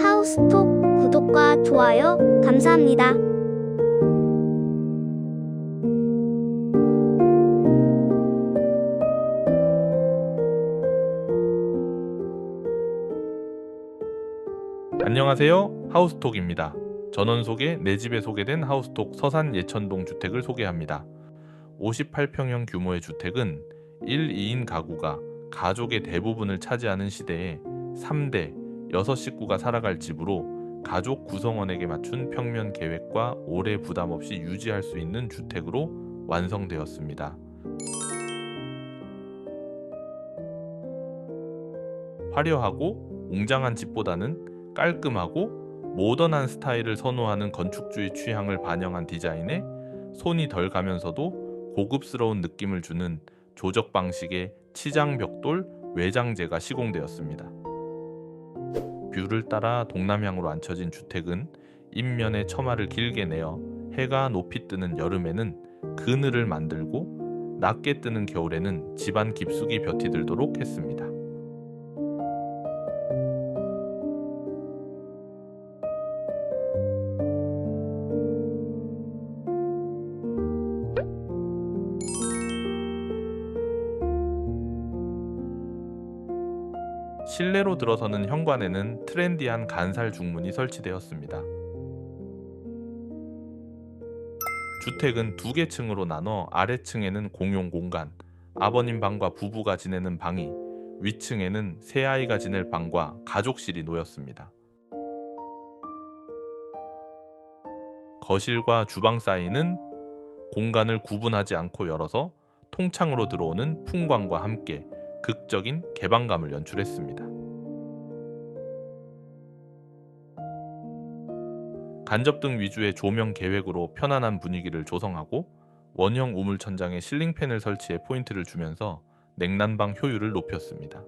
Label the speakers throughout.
Speaker 1: 하우스톡 구독과 좋아요 감사합니다.
Speaker 2: 안녕하세요. 하우스톡입니다. 전원 소개 내 집에 소개된 하우스톡 서산 예천동 주택을 소개합니다. 58평형 규모의 주택은 1, 2인 가구가 가족의 대부분을 차지하는 시대에 3대 6식구가 살아갈 집으로 가족 구성원에게 맞춘 평면 계획과 오래 부담 없이 유지할 수 있는 주택으로 완성되었습니다. 화려하고 웅장한 집보다는 깔끔하고 모던한 스타일을 선호하는 건축주의 취향을 반영한 디자인에 손이 덜 가면서도 고급스러운 느낌을 주는 조적 방식의 치장 벽돌 외장재가 시공되었습니다. 뷰를 따라 동남향으로 앉혀진 주택은 인면에 처마를 길게 내어 해가 높이 뜨는 여름에는 그늘을 만들고 낮게 뜨는 겨울에는 집안 깊숙이 볕이 들도록 했습니다. 실내로 들어서는 현관에는 트렌디한 간살 중문이 설치되었습니다. 주택은 두 개 층으로 나눠 아래층에는 공용 공간, 아버님 방과 부부가 지내는 방이, 위층에는 새 아이가 지낼 방과 가족실이 놓였습니다. 거실과 주방 사이는 공간을 구분하지 않고 열어서 통창으로 들어오는 풍광과 함께 극적인 개방감을 연출했습니다. 간접등 위주의 조명 계획으로 편안한 분위기를 조성하고 원형 우물 천장에 실링팬을 설치해 포인트를 주면서 냉난방 효율을 높였습니다.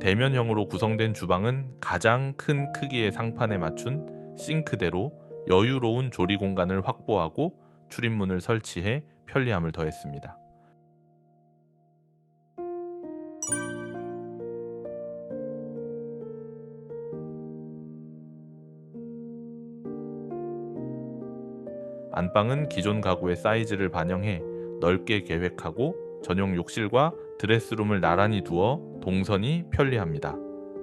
Speaker 2: 대면형으로 구성된 주방은 가장 큰 크기의 상판에 맞춘 싱크대로 여유로운 조리 공간을 확보하고 출입문을 설치해 편리함을 더했습니다. 안방은 기존 가구의 사이즈를 반영해 넓게 계획하고 전용 욕실과 드레스룸을 나란히 두어 동선이 편리합니다.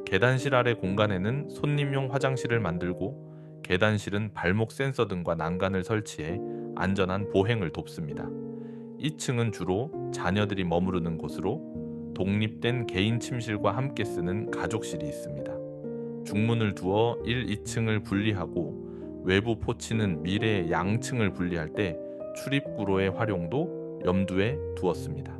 Speaker 2: 계단실 아래 공간에는 손님용 화장실을 만들고 계단실은 발목 센서 등과 난간을 설치해 안전한 보행을 돕습니다. 2층은 주로 자녀들이 머무르는 곳으로 독립된 개인 침실과 함께 쓰는 가족실이 있습니다. 중문을 두어 1, 2층을 분리하고 외부 포치는 미래의 양층을 분리할 때 출입구로의 활용도 염두에 두었습니다.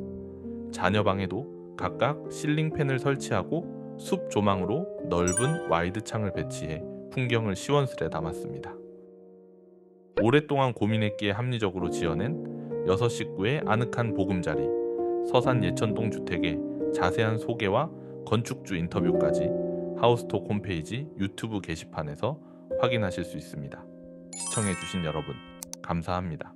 Speaker 2: 자녀 방에도 각각 실링팬을 설치하고 숲 조망으로 넓은 와이드 창을 배치해 풍경을 시원스레 담았습니다. 오랫동안 고민했기에 합리적으로 지어낸 6식구의 아늑한 보금자리, 서산 예천동 주택의 자세한 소개와 건축주 인터뷰까지 하우스톡 홈페이지 유튜브 게시판에서 확인하실 수 있습니다. 시청해주신 여러분, 감사합니다.